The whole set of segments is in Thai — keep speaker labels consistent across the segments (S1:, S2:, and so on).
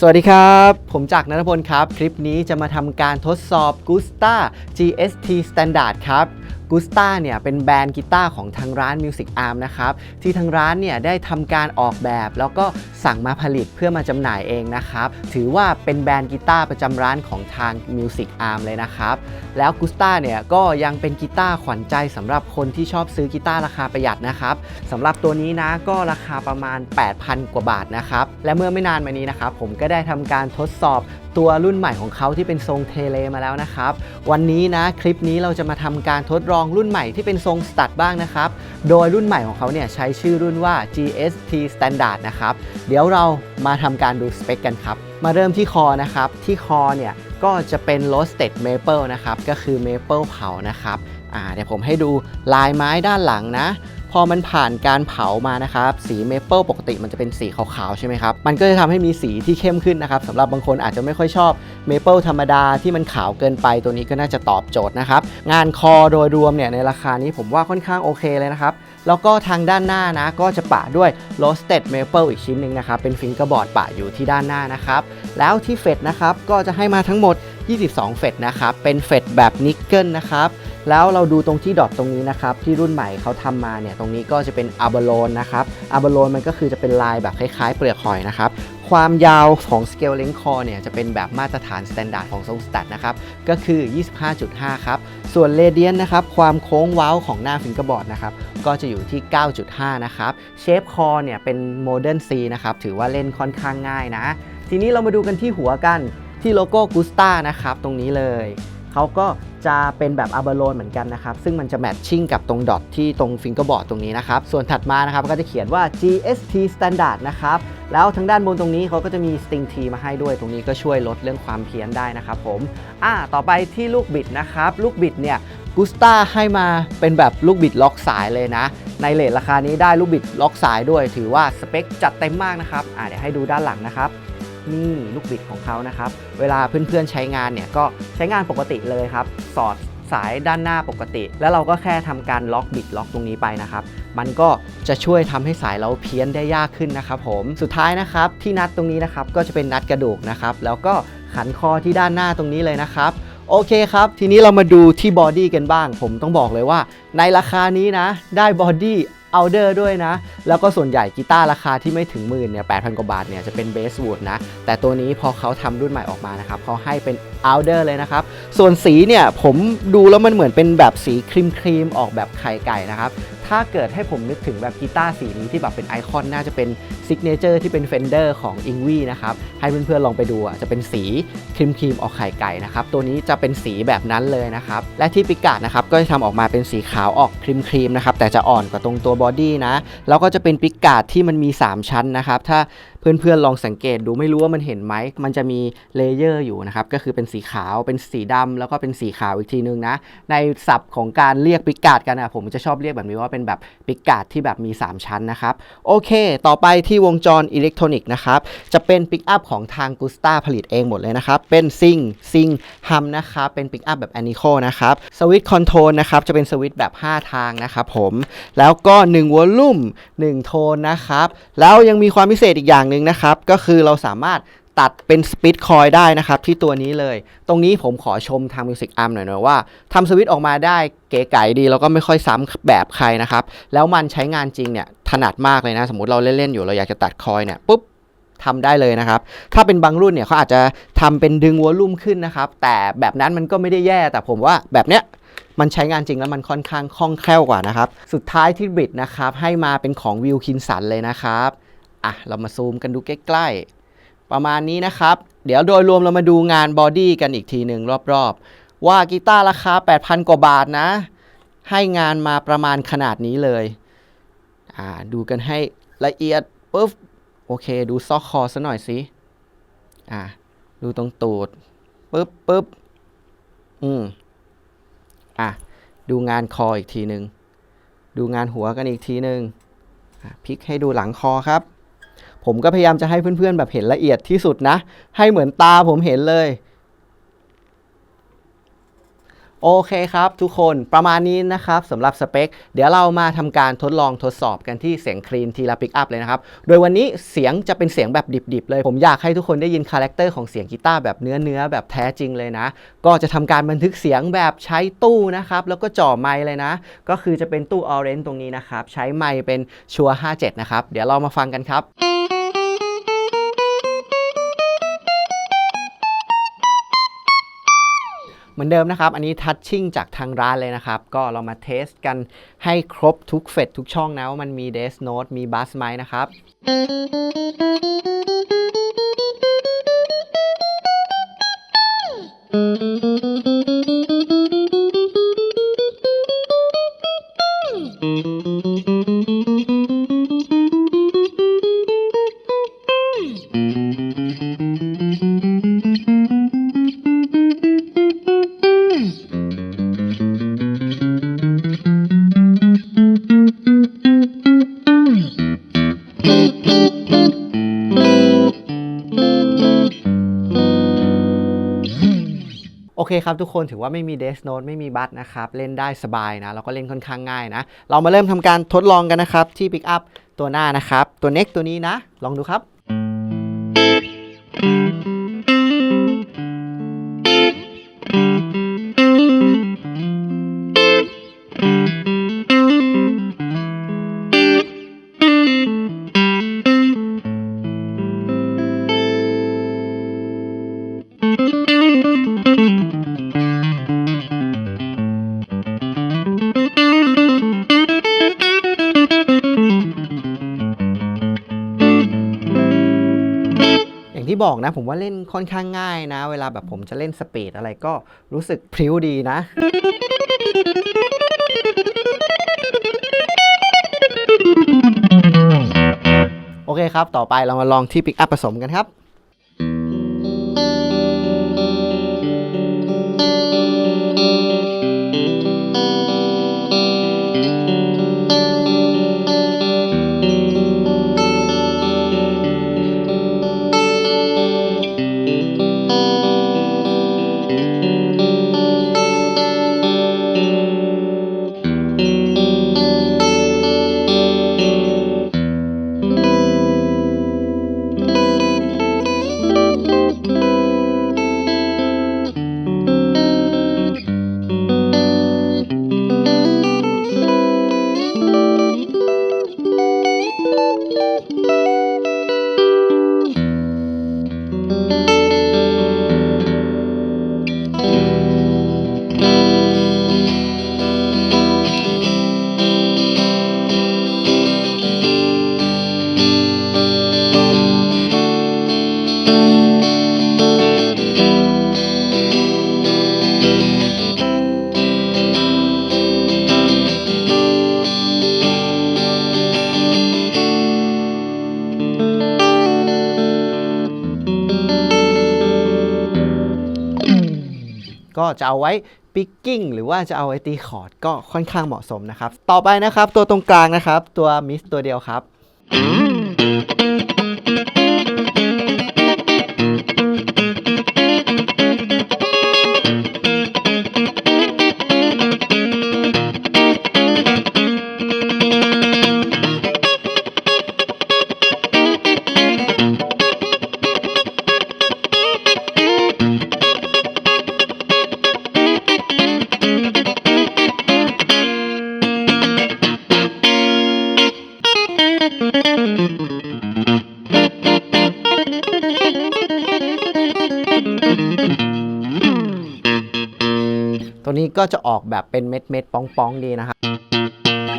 S1: สวัสดีครับ ผมจากนัทพลครับ คลิปนี้จะมาทำการทดสอบ Gusta GST Standard ครับ Gusta เนี่ยเป็นแบรนด์กีตาร์ของทางร้าน Music Arm นะครับที่ทางร้านเนี่ยได้ทำการออกแบบ แล้วก็สั่งมาผลิตเพื่อมาจำหน่ายเองนะครับถือว่าเป็นแบรนด์กีตาร์ประจำร้านของทาง Music Arm เลยนะครับแล้ว Gusta เนี่ยก็ยังเป็นกีตาร์ขวัญใจสำหรับคนที่ชอบซื้อกีตาร์ราคาประหยัดนะครับสำหรับตัวนี้นะก็ราคาประมาณ 8,000 กว่าบาทนะครับและเมื่อไม่นานมานี้นะครับผมก็ได้ทำการทดสอบ ตัวรุ่นใหม่ของเขาที่เป็นทรงเทเลมาแล้วนะครับ วันนี้นะคลิปนี้เราจะมาทำการทดลองรุ่นใหม่ที่เป็นทรงสตัดบ้างนะครับ โดยรุ่นใหม่ของเขาเนี่ยใช้ชื่อรุ่นว่า GST Standard นะครับ เดี๋ยวเรามาทำการดูสเปคกันครับ มาเริ่มที่คอนะครับ ที่คอเนี่ยก็จะเป็น roasted maple นะครับ ก็คือ maple เผานะครับเดี๋ยวผมให้ดูลายไม้ด้านหลังนะ อมันผ่านการเผามานะครับ สีเมเปิลปกติมันจะเป็นสีขาวๆใช่ไหมครับ มันก็จะทำให้มีสีที่เข้มขึ้นนะครับสำหรับบางคนอาจจะไม่ค่อยชอบเมเปิลธรรมดาที่มันขาวเกินไปตัวนี้ก็น่าจะตอบโจทย์นะครับ งานคอโดยรวมเนี่ยในราคานี้ผมว่าค่อนข้างโอเคเลยนะครับ แล้วก็ทางด้านหน้านะก็จะปะด้วย roasted maple อีกชิ้นหนึ่งนะครับ เป็นฟิงเกอร์บอร์ดปะอยู่ที่ด้านหน้านะครับ แล้วที่เฟดนะครับก็จะให้มาทั้งหมด 22 เฟดนะครับ เป็นเฟดแบบนิกเกิลนะครับ แล้วเราดูตรงที่ดอทตรงนี้นะครับที่รุ่นใหม่เขาทำมาเนี่ยตรงนี้ก็จะเป็นอาบโลนนะครับอาบโลนมันก็คือจะเป็นลายแบบคล้ายๆ เปลือกหอยนะครับความยาวของ Scale Length Core เนี่ยจะเป็นแบบมาตรฐาน Standard ของทรงสตัดนะครับก็คือ 25.5 ครับ ส่วน Radiant นะครับความโค้งเว้าของหน้าฟิงเกอร์บอร์ดนะครับก็จะอยู่ที่ 9.5 นะครับ Shape Core เนี่ยเป็น Modern C นซีนะครับถือว่าเล่นค่อนข้างง่ายนะ ทีนี้เรามาดูกันที่หัวกันที่โลโก้ Gusta นะครับตรงนี้เลย เขาก็จะเป็นแบบอาร์บโลนเหมือนกันนะครับ ซึ่งมันจะแมทชิ่งกับตรงดอทที่ตรงฟิงเกอร์บอร์ดตรงนี้นะครับ ส่วนถัดมานะครับก็จะเขียนว่า GST Standard นะครับ แล้วทางด้านบนตรงนี้เขาก็จะมี Sting T มาให้ด้วย ตรงนี้ก็ช่วยลดเรื่องความเพี้ยนได้นะครับผม อ่า ต่อไปที่ลูกบิดนะครับ ลูกบิดเนี่ยกุสตาให้มาเป็นแบบลูกบิดล็อกสายเลยนะ ในเลทราคานี้ได้ลูกบิดล็อกสายด้วย ถือว่าสเปคจัดเต็มมากนะครับ อ่าเดี๋ยวให้ดูด้านหลังนะครับ นี่ลูกบิดของเขานะครับ เวลาเพื่อนๆใช้งานเนี่ยก็ใช้งานปกติเลยครับ สอดสายด้านหน้าปกติ แล้วเราก็แค่ทำการล็อกบิดล็อกตรงนี้ไปนะครับ มันก็จะช่วยทำให้สายเราเพี้ยนได้ยากขึ้นนะครับผม สุดท้ายนะครับที่นัดตรงนี้นะครับก็จะเป็นนัดกระดูกนะครับ แล้วก็ขันคอที่ด้านหน้าตรงนี้เลยนะครับโอเคครับ ทีนี้เรามาดูที่บอดี้กันบ้าง ผมต้องบอกเลยว่า ในราคานี้นะ ได้บอดี้เอาเดอร์ด้วยนะ แล้วก็ส่วนใหญ่กีตาร์ราคาที่ไม่ถึงหมื่นเนี่ยแปดพันกว่าบาทเนี่ยจะเป็นเบสวูดนะ แต่ตัวนี้พอเขาทำรุ่นใหม่ออกมานะครับเขาให้เป็นเอาเดอร์เลยนะครับ ส่วนสีเนี่ยผมดูแล้วมันเหมือนเป็นแบบสีครีมครีมๆออกแบบไข่ไก่นะครับ ถ้าเกิดให้ผมนึกถึงแบบกีตาร์สีนี้ที่แบบเป็นไอคอนน่าจะเป็นซิกเนเจอร์ที่เป็นเฟนเดอร์ของอิงวีนะครับ ให้เพื่อนๆลองไปดูอะจะเป็นสีครีมครีมออกไข่ไก่นะครับ ตัวนี้จะเป็นสีแบบนั้นเลยนะครับ และที่ปิกาดนะครับก็จะทำออกมาเป็นสีขาวออกครีมครีมนะครับแต่จะอ่อนกว่าตรงตัวบอดี้นะแล้วก็จะเป็นปิกาดที่มันมี 3 ชั้นนะครับถ้า เพื่อนๆลองสังเกตดูไม่รู้ว่ามันเห็นไหมมันจะมีเลเยอร์อยู่นะครับก็คือเป็นสีขาวเป็นสีดำแล้วก็เป็นสีขาวอีกทีนึงนะ ในศัพท์ของการเรียกปิกาดกันนะผมจะชอบเรียกแบบนี้ว่าเป็นแบบปิกาดที่แบบมี 3 ชั้นนะครับโอเค ต่อไปที่วงจรอิเล็กทรอนิกส์นะครับจะเป็นปิกอัพของทางกุสตาผลิตเองหมดเลยนะครับเป็นซิงซิงฮัมนะครับเป็นปิกอัพแบบแอนิโคนะครับสวิตช์คอนโทรลนะครับจะเป็นสวิตช์แบบ 5 ทางนะครับผมแล้วก็1วอลลุ่ม1โทนนะครับแล้วยังมีความพิเศษอีกอย่างหนึ่งนะครับ ก็คือเราสามารถตัดเป็นสปิตคอยได้นะครับ ที่ตัวนี้เลย ตรงนี้ผมขอชมทาง Music Arm หน่อยนะว่าทำสวิตช์ออกมาได้เก๋ไก๋ดี แล้วก็ไม่ค่อยซ้ำแบบใครนะครับ แล้วมันใช้งานจริงเนี่ยถนัดมากเลยนะ สมมติเราเล่น ๆ อยู่เราอยากจะตัดคอยเนี่ยปุ๊บทำได้เลยนะครับ ถ้าเป็นบางรุ่นเนี่ยเขาอาจจะทำเป็นดึงวอลลุ่มขึ้นนะครับ แต่แบบนั้นมันก็ไม่ได้แย่แต่ผมว่าแบบเนี้ยมันใช้งานจริงแล้วมันค่อนข้างคล่องแคล่วกว่านะครับ สุดท้ายที่บิดนะครับให้มาเป็นของวิวคินสันเลยนะครับ อะเรามาซูมกันดูใกล้ๆ ประมาณนี้นะครับ เดี๋ยวโดยรวมเรามาดูงานบอดี้กันอีกทีหนึ่งรอบๆ ว่ากีตาร์ราคา 8,000 กว่าบาทนะ ให้งานมาประมาณขนาดนี้เลย อ่าดูกันให้ละเอียดปุ๊บโอเค ดูซอกคอซะหน่อยสิอ่าดูตรงตูดปึ๊บปึ๊บอืมอะดูงานคออีกทีหนึ่งดูงานหัวกันอีกทีหนึ่งอะพลิกให้ดูหลังคอครับ ผมก็พยายามจะให้เพื่อนๆ แบบเห็นละเอียดที่สุดนะ ให้เหมือนตาผมเห็นเลย โอเคครับทุกคนประมาณนี้นะครับสำหรับสเปค เดี๋ยวเรามาทำการทดลองทดสอบกันที่เสียงคลีนทีละปิกอัพเลยนะครับ โดยวันนี้เสียงจะเป็นเสียงแบบดิบๆเลย ผมอยากให้ทุกคนได้ยินคาแรคเตอร์ของเสียงกีตาร์แบบเนื้อเนื้อๆแบบแท้จริงเลยนะ ก็จะทำการบันทึกเสียงแบบใช้ตู้นะครับ แล้วก็จ่อไมค์เลยนะ ก็คือจะเป็นตู้ Orange ตรงนี้นะครับ ใช้ไมค์เป็นชัวร์57 นะครับ เดี๋ยวเรามาฟังกันครับ เหมือนเดิมนะครับ อันนี้ทัชชิ่งจากทางร้านเลยนะครับ ก็เรามาเทสกันให้ครบทุกเฟดทุกช่องนะว่ามันมีเดสโน e มีบัสไหมนะครับ คครับทุกคนถือว่าไม่มีเดสโนดไม่มีบัสนะครับ เล่นได้สบายนะ เราก็เล่นค่อนข้างง่ายนะ เรามาเริ่มทำการทดลองกันนะครับ ที่ปิกอัพตัวหน้านะครับ ตัวเน็กตัวนี้นะ ลองดูครับ บอกนะ ผมว่าเล่นค่อนข้างง่ายนะ เวลาแบบผมจะเล่นสปีดอะไรก็รู้สึกพริ้วดีนะโอเคครับ ต่อไปเรามาลองที่ปิกอัพผสมกันครับ ก็จะเอาไว้ปิกกิ้งหรือว่าจะเอาไว้ตีคอร์ดก็ค่อนข้างเหมาะสมนะครับ ต่อไปนะครับตัวตรงกลางนะครับ ตัวมิสตัวเดียวครับ ก็จะออกแบบเป็นเม็ดเม็ดๆป้องดีนะครับ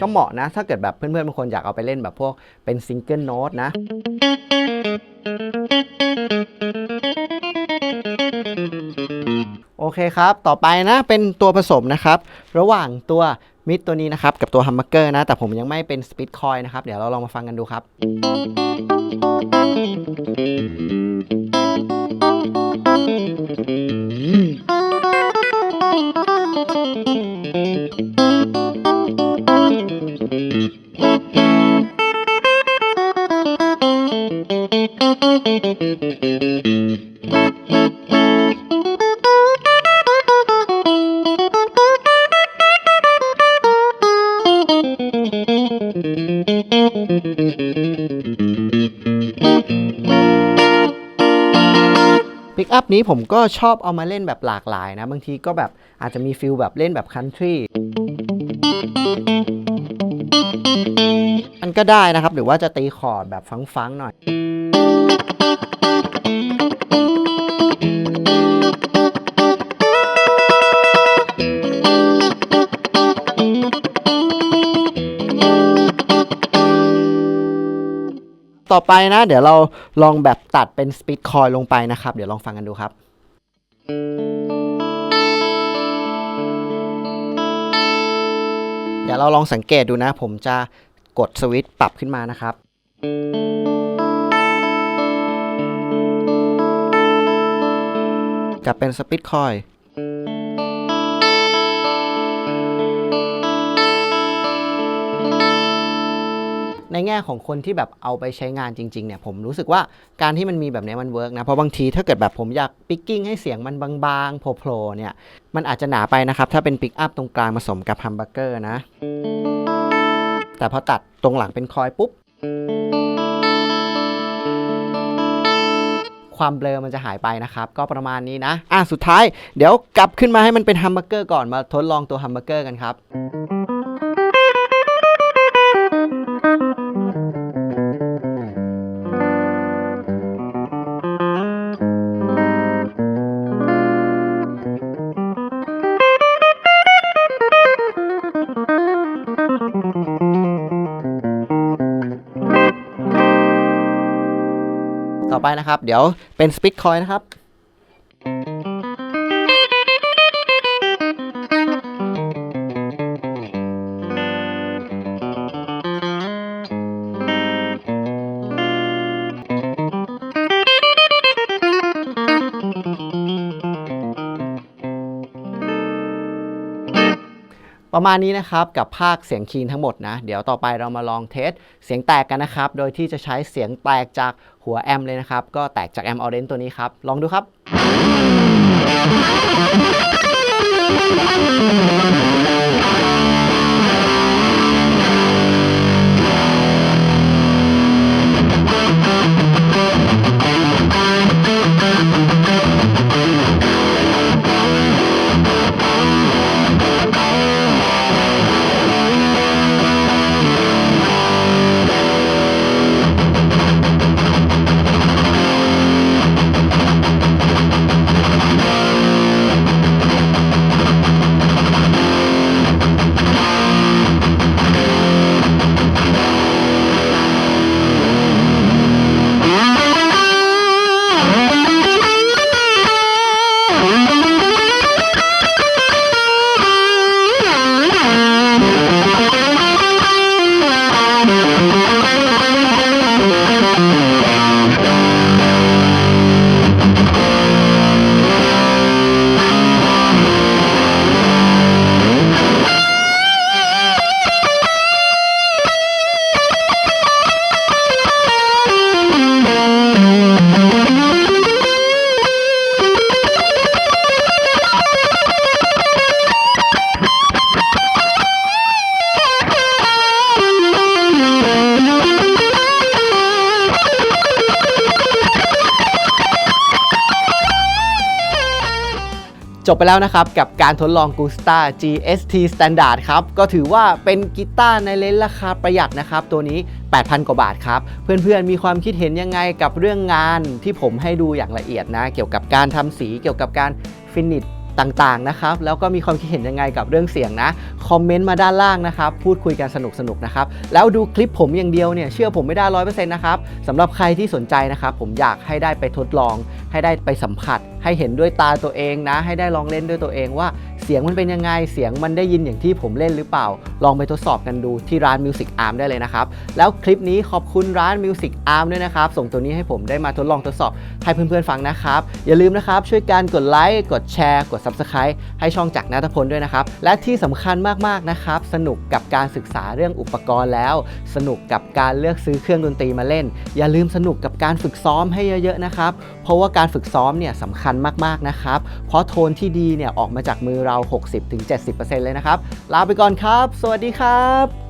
S1: ก็เหมาะนะ ถ้าเกิดแบบเพื่อนๆบางคนอยากเอาไปเล่นแบบพวกเป็นซิงเกิลโน้ตนะโอเคครับ ต่อไปนะ เป็นตัวผสมนะครับ ระหว่างตัวมิดตัวนี้นะครับ กับตัวฮัมเมอร์เกอร์นะ แต่ผมยังไม่เป็นสปิดคอยนะครับ เดี๋ยวเราลองมาฟังกันดูครับ กอัพนี้ผมก็ชอบเอามาเล่นแบบหลากหลายนะ บางทีก็แบบอาจจะมีฟิลแบบเล่นแบบคันทรีมันก็ได้นะครับ หรือว่าจะตีคอร์ดแบบฟังๆหน่อย ต่อไปนะ เดี๋ยวเราลองแบบตัดเป็นสปีดคอยลงไปนะครับ เดี๋ยวลองฟังกันดูครับ เดี๋ยวเราลองสังเกตดูนะ ผมจะกดสวิตช์ปรับขึ้นมานะครับ กลับเป็นสปีดคอยในแง่ของคนที่แบบเอาไปใช้งานจริงๆเนี่ยผมรู้สึกว่าการที่มันมีแบบนี้มันเวิร์กนะ เพราะบางทีถ้าเกิดแบบผมอยากปิกกิ้งให้เสียงมันบางๆโผล่ๆเนี่ย มันอาจจะหนาไปนะครับ ถ้าเป็นปิกอัพตรงกลางผสมกับฮัมเบอร์เกอร์นะ แต่พอตัดตรงหลังเป็นคอยปุ๊บ ความเบลอมันจะหายไปนะครับ ก็ประมาณนี้นะ อะสุดท้ายเดี๋ยวกลับขึ้นมาให้มันเป็นแฮมเบอร์เกอร์ก่อนมาทดลองตัวแฮมเบอร์เกอร์กันครับ ไปนะครับ เดี๋ยวเป็นสปิตคอยนะครับ ประมาณนี้นะครับกับภาคเสียงคีนทั้งหมดนะ เดี๋ยวต่อไปเรามาลองเทสเสียงแตกกันนะครับ โดยที่จะใช้เสียงแตกจากหัวแอมเลยนะครับ ก็แตกจากแอมออเรนตัวนี้ครับ ลองดูครับ จบไปแล้วนะครับ กับการทดลอง Gusta GST Standard ครับ ก็ถือว่าเป็นกีตาร์ในเลนราคาประหยัดนะครับ ตัวนี้ 8,000 กว่าบาทครับ เพื่อนๆ มีความคิดเห็นยังไงกับเรื่องงานที่ผมให้ดูอย่างละเอียดนะ เกี่ยวกับการทำสีเกี่ยวกับการฟินิช ต่างๆนะครับ แล้วก็มีความคิดเห็นยังไงกับเรื่องเสียงนะ คอมเมนต์มาด้านล่างนะครับ พูดคุยกันสนุกๆนะครับ แล้วดูคลิปผมอย่างเดียวเนี่ย เชื่อผมไม่ได้ร้อยเปอร์เซ็นต์นะครับสำหรับใครที่สนใจนะครับ ผมอยากให้ได้ไปทดลอง ให้ได้ไปสัมผัส ให้เห็นด้วยตาตัวเองนะ ให้ได้ลองเล่นด้วยตัวเองว่า เสียงมันเป็นยังไง เสียงมันได้ยินอย่างที่ผมเล่นหรือเปล่า ลองไปทดสอบกันดูที่ร้าน Music Arm ได้เลยนะครับ แล้วคลิปนี้ขอบคุณร้าน Music Arm ด้วยนะครับ ส่งตัวนี้ให้ผมได้มาทดลองทดสอบให้เพื่อนๆฟังนะครับ อย่าลืมนะครับช่วยการกดไลค์กดแชร์ กด Subscribe ให้ช่องจากนัทพลด้วยนะครับ และที่สำคัญมากๆนะครับสนุกกับการศึกษาเรื่องอุปกรณ์แล้ว สนุกกับการเลือกซื้อเครื่องดนตรีมาเล่น อย่าลืมสนุกกับการฝึกซ้อมให้เยอะๆนะครับเพราะว่าการฝึกซ้อมเนี่ยสำคัญมากๆนะครับ เพราะโทนที่ดีเนี่ยออกมาจากมือเรา 60-70%เลยนะครับ ลาไปก่อนครับ สวัสดีครับ